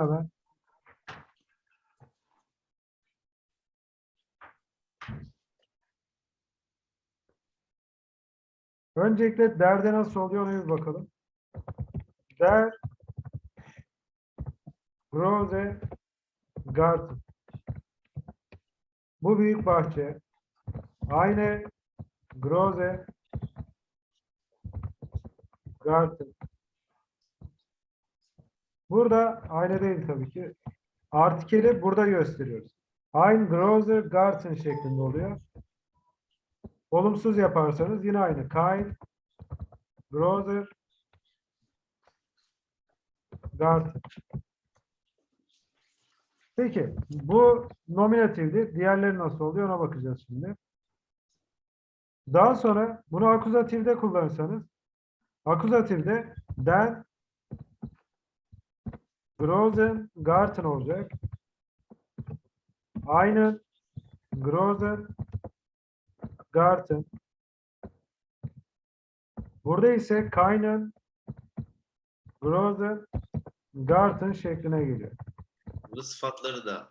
haber? Öncelikle derde nasıl oluyor ona bir bakalım. Der Rose Garten. Bu büyük bahçe. Aynı Groze Garten. Burada aynı değil tabii ki. Artikeli burada gösteriyoruz. Ein großer Garten şeklinde oluyor. Olumsuz yaparsanız yine aynı. Kein großer Garten. Peki bu nominatifdi. Diğerleri nasıl oluyor ona bakacağız şimdi. Daha sonra bunu akuzatifde kullanırsanız akuzatifde den großen Garten olacak. Einen großen Garten. Burada ise keinen großen Garten şekline geliyor. Burada sıfatları da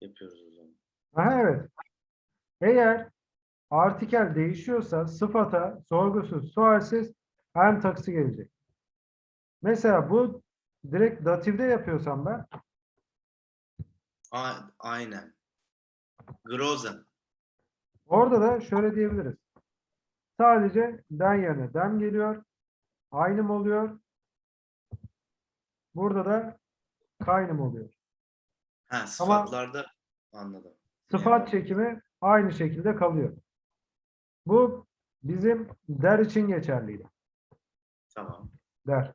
yapıyoruz o zaman. Aha, evet. Eğer artikel değişiyorsa sıfata sorgusuz, sualsiz en taksi gelecek. Mesela bu direkt datifde yapıyorsam ben A- aynen. Grozen. orada da şöyle diyebiliriz. Sadece den yerine dem geliyor. Aynım oluyor. Burada da kaynım oluyor. Ha sıfatlarda anladım. Sıfat çekimi aynı şekilde kalıyor. Bu bizim der için geçerliydi. Tamam. Der.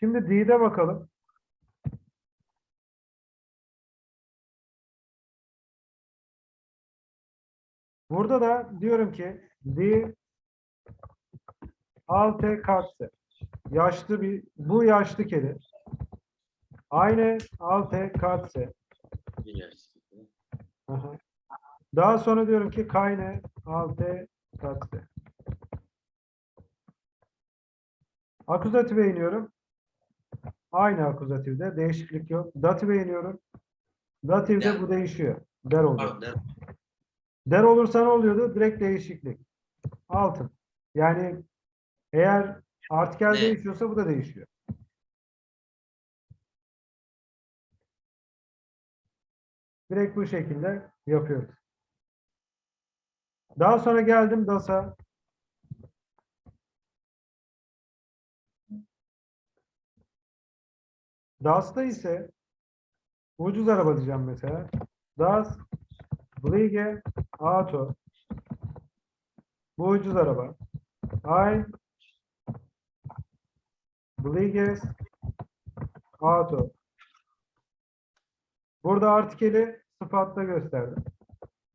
Şimdi D'de bakalım. Burada da diyorum ki D alte katse. Yaşlı bir bu yaşlı kedi. Aynı alte katse. Aha. Daha sonra diyorum ki kayne alte katse. Akuzatife iniyorum. Aynı akuzatifde değişiklik yok. Datife iniyorum. Datifde Yani- bu değişiyor. Der oluyor. Pardon, der- Der olursa ne oluyordu? Direkt değişiklik. Altın. Yani eğer artikel Ne? değişiyorsa bu da değişiyor. Direkt bu şekilde yapıyoruz. Daha sonra geldim DAS'a. DAS'ta ise ucuz araba diyeceğim mesela. DAS Fliege Auto. Bu ucuz araba. Ein Fliges Auto. Burada artikeli sıfatla gösterdim.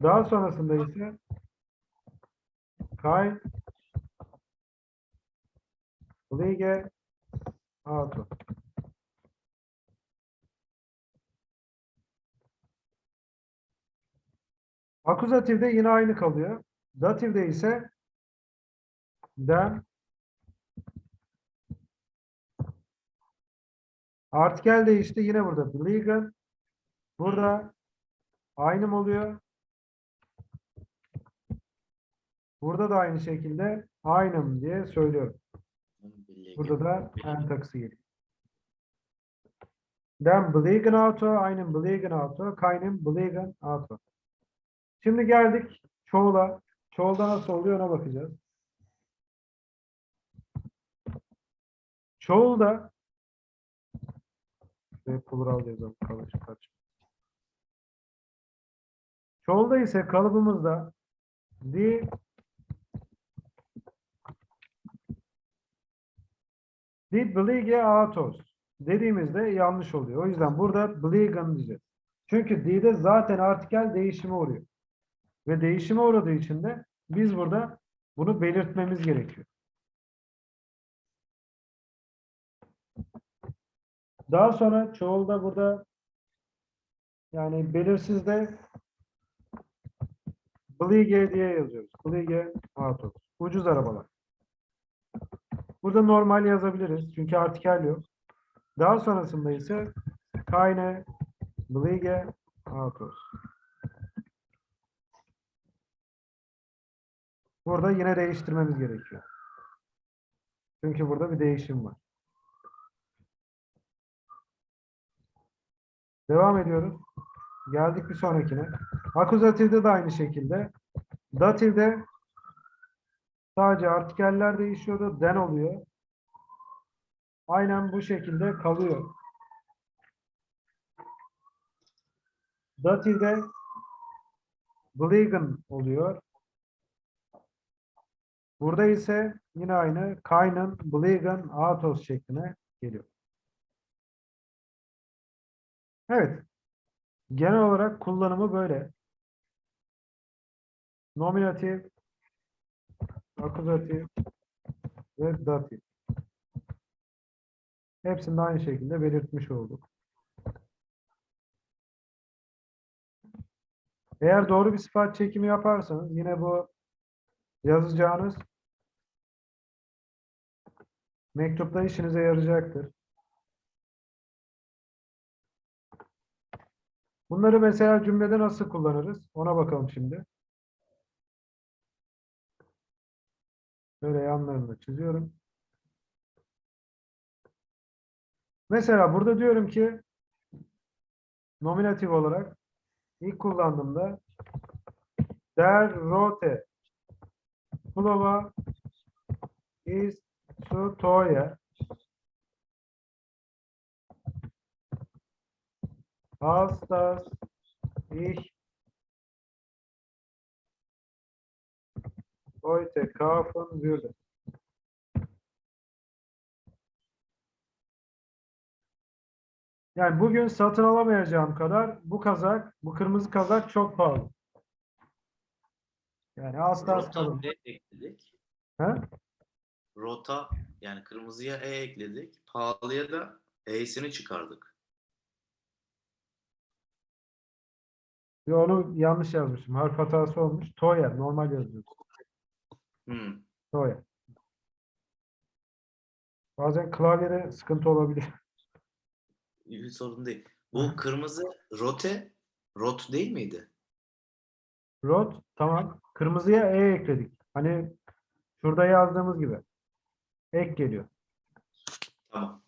Daha sonrasında ise kein Fliege Auto. Akuzatifde yine aynı kalıyor. Datifde ise den artikel değişti. Yine burada belegen. Burada aynı oluyor. Burada da aynı şekilde aynım diye söylüyorum. Burada da en taksi geliyor. Den belegen Auto, einen belegen Auto, keinen belegen Auto. Şimdi geldik çoğula. Çoğulda nasıl oluyor ona bakacağız. Çoğulda ve plural yazalım kalıcı kaç. Çoğulda ise kalıbımızda di di belige autos dediğimizde yanlış oluyor. O yüzden burada beligen diyeceğiz. Çünkü di'de zaten artikel değişime uğruyor. Ve değişime uğradığı için de biz burada bunu belirtmemiz gerekiyor. Daha sonra çoğulda burada yani belirsizde Blige diye yazıyoruz. Blige autos. ucuz arabalar. Burada normal yazabiliriz. Çünkü artikel yok. Daha sonrasında ise keine billige Autos. Burada yine değiştirmemiz gerekiyor. Çünkü burada bir değişim var. Devam ediyoruz. Geldik bir sonrakine. Akuzatifde de aynı şekilde. Datifde sadece artikeller değişiyordu. Den oluyor. Aynen bu şekilde kalıyor. Datifde Bliegen oluyor. Burada ise yine aynı Kainen, Bliegen, Autos şekline geliyor. Evet. Genel olarak kullanımı böyle. Nominatif, akuzatif ve datif. Hepsini aynı şekilde belirtmiş olduk. Eğer doğru bir sıfat çekimi yaparsanız yine bu yazacağınız mektupta işinize yarayacaktır. Bunları mesela cümlede nasıl kullanırız? Ona bakalım şimdi. Böyle yanlarını çiziyorum. Mesela burada diyorum ki nominatif olarak ilk kullandığımda der rote Pulova is zu teuer. Als das ich heute kaufen würde. Yani bugün satın alamayacağım kadar bu kazak, bu kırmızı kazak çok pahalı. Yani asla Rota kalın. ne ekledik? He? Rota yani kırmızıya E ekledik. Pahalıya da E'sini çıkardık. Yo, onu yanlış yazmışım. Harf hatası olmuş. Toyer. Normal yazıyor. Hmm. Toyer. Bazen klavyede sıkıntı olabilir. Bir sorun değil. Bu kırmızı rote rot değil miydi? Rot tamam. Kırmızıya E ekledik. Hani şurada yazdığımız gibi. Ek geliyor. Tamam.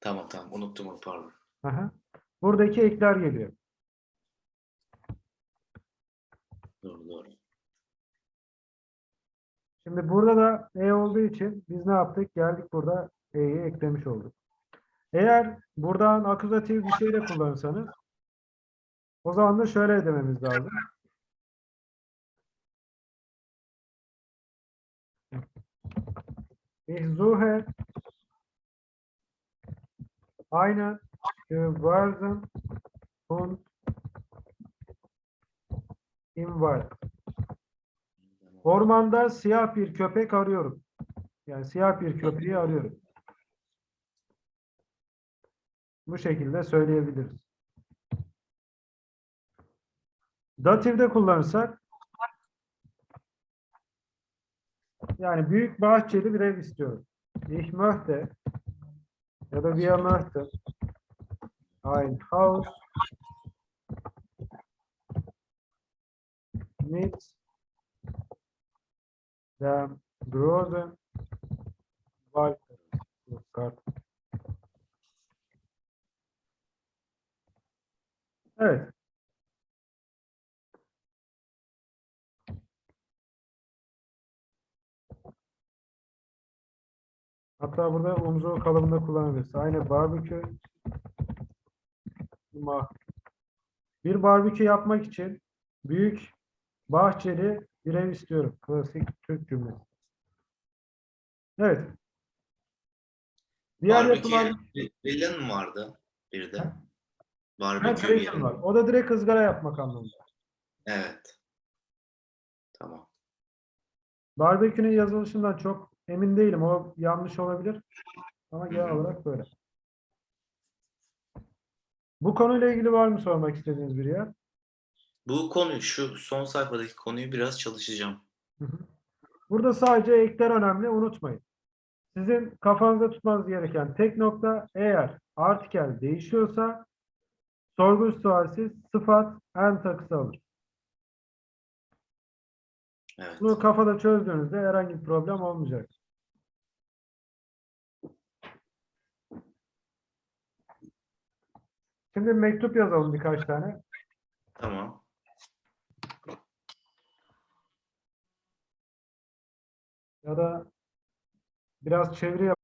Tamam tamam unuttum onu pardon. Aha. Buradaki ekler geliyor. Doğru doğru. Şimdi burada da E olduğu için biz ne yaptık? Geldik burada E'yi eklemiş olduk. Eğer buradan akuzatif bir şey de kullanırsanız o zaman da şöyle dememiz lazım. Ich suche eine Gewürzen und im Wald. Ormanda siyah bir köpek arıyorum. Yani siyah bir köpeği arıyorum. Bu şekilde söyleyebiliriz. Datifde kullanırsak yani büyük bahçeli bir ev istiyorum. Ich möchte ya da wir möchten ein Haus mit dem großen Balkon. Evet. Hatta burada omzu kalıbında kullanabiliriz. Aynı barbekü bir barbekü yapmak için büyük bahçeli bir ev istiyorum. Klasik Türk cümlesi. Evet. Diğer Barbekü yapılan mı vardı bir de? Ha, Barbekü villain. var. O da direkt ızgara yapmak anlamında. Evet. Tamam. Barbekünün yazılışından çok emin değilim. O yanlış olabilir. Ama genel olarak böyle. Bu konuyla ilgili var mı sormak istediğiniz bir yer? Bu konu şu son sayfadaki konuyu biraz çalışacağım. Burada sadece ekler önemli unutmayın. Sizin kafanızda tutmanız gereken tek nokta eğer artikel değişiyorsa sorgu sualsiz sıfat en takısı alır. Evet. Bunu kafada çözdüğünüzde herhangi bir problem olmayacak. Şimdi mektup yazalım birkaç tane. Tamam. Ya da biraz çeviri yap-